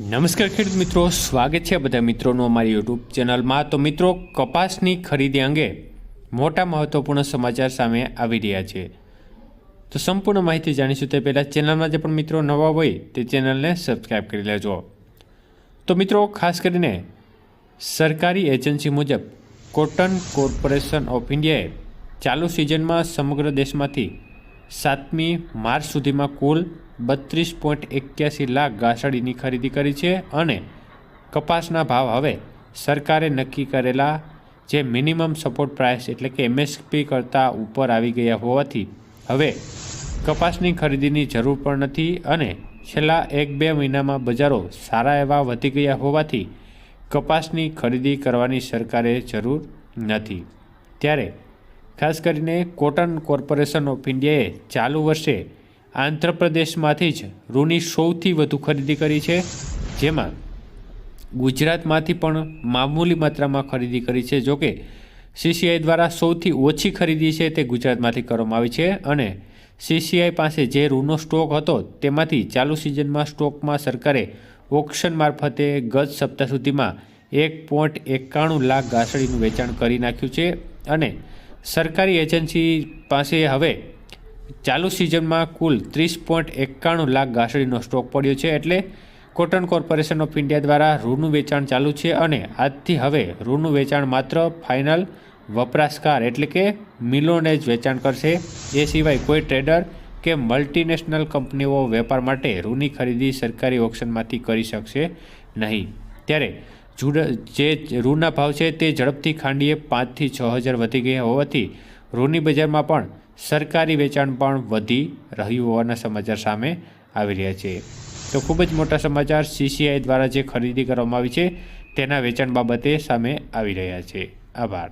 નમસ્કાર ખેડૂત મિત્રો, સ્વાગત છે બધા મિત્રોનું અમારી યુટ્યુબ ચેનલમાં. તો મિત્રો, કપાસની ખરીદી અંગે મોટા મહત્વપૂર્ણ સમાચાર સામે આવી રહ્યા છે. તો સંપૂર્ણ માહિતી જાણીશું તે પહેલાં ચેનલમાં જે પણ મિત્રો નવા હોય તે ચેનલને સબસ્ક્રાઈબ કરી લેજો. તો મિત્રો, ખાસ કરીને સરકારી એજન્સી મુજબ કોટન કોર્પોરેશન ઓફ ઇન્ડિયાએ ચાલુ સિઝનમાં સમગ્ર દેશમાંથી સાતમી માર્ચ સુધીમાં કુલ બત્રીસ પોઈન્ટ એક્યાસી લાખ ઘાસડીની ખરીદી કરી છે અને કપાસના ભાવ હવે સરકારે નક્કી કરેલા જે મિનિમમ સપોર્ટ પ્રાઇસ એટલે કે એમએસપી કરતાં ઉપર આવી ગયા હોવાથી હવે કપાસની ખરીદીની જરૂર પણ નથી અને છેલ્લા એક બે મહિનામાં બજારો સારા એવા વધી ગયા હોવાથી કપાસની ખરીદી કરવાની સરકારે જરૂર નથી. ત્યારે ખાસ કરીને કોટન કોર્પોરેશન ઓફ ઇન્ડિયાએ ચાલુ વર્ષે આંધ્રપ્રદેશમાંથી જ રૂની સૌથી વધુ ખરીદી કરી છે. જેમાં ગુજરાતમાંથી પણ મામૂલી માત્રામાં ખરીદી કરી છે. જોકે સીસીઆઈ દ્વારા સૌથી ઓછી ખરીદી છે તે ગુજરાતમાંથી કરવામાં આવી છે અને સીસીઆઈ પાસે જે રૂનો સ્ટોક હતો તેમાંથી ચાલુ સિઝનમાં સ્ટોકમાં સરકારે ઓક્શન મારફતે ગત સપ્તાહ સુધીમાં એક પોઈન્ટ એકાણું લાખ ગાસડીનું વેચાણ કરી નાખ્યું છે અને સરકારી એજન્સી પાસે હવે ચાલુ સિઝનમાં કુલ ત્રીસ પોઈન્ટ એકાણું લાખ ઘાસડીનો સ્ટોક પડ્યો છે એટલે કોટન કોર્પોરેશન ઓફ ઇન્ડિયા દ્વારા રૂનું વેચાણ ચાલુ છે અને આજથી હવે રૂનું વેચાણ માત્ર ફાઇનલ વપરાશકાર એટલે કે મિલોને જ વેચાણ કરશે. એ સિવાય કોઈ ટ્રેડર કે મલ્ટીનેશનલ કંપનીઓ વેપાર માટે રૂની ખરીદી સરકારી ઓપ્શનમાંથી કરી શકશે નહીં. ત્યારે જે રૂના ભાવ છે તે ઝડપથી ખાંડીએ પાંચથી છ હજાર વધી ગયા હોવાથી રૂની બજારમાં પણ સરકારી વેચાણ પણ વધી રહ્યું હોવાના સમાચાર સામે આવી રહ્યા છે. તો ખૂબ જ મોટા સમાચાર સીસીઆઈ દ્વારા જે ખરીદી કરવામાં આવી છે તેના વેચાણ બાબતે સામે આવી રહ્યા છે. આભાર.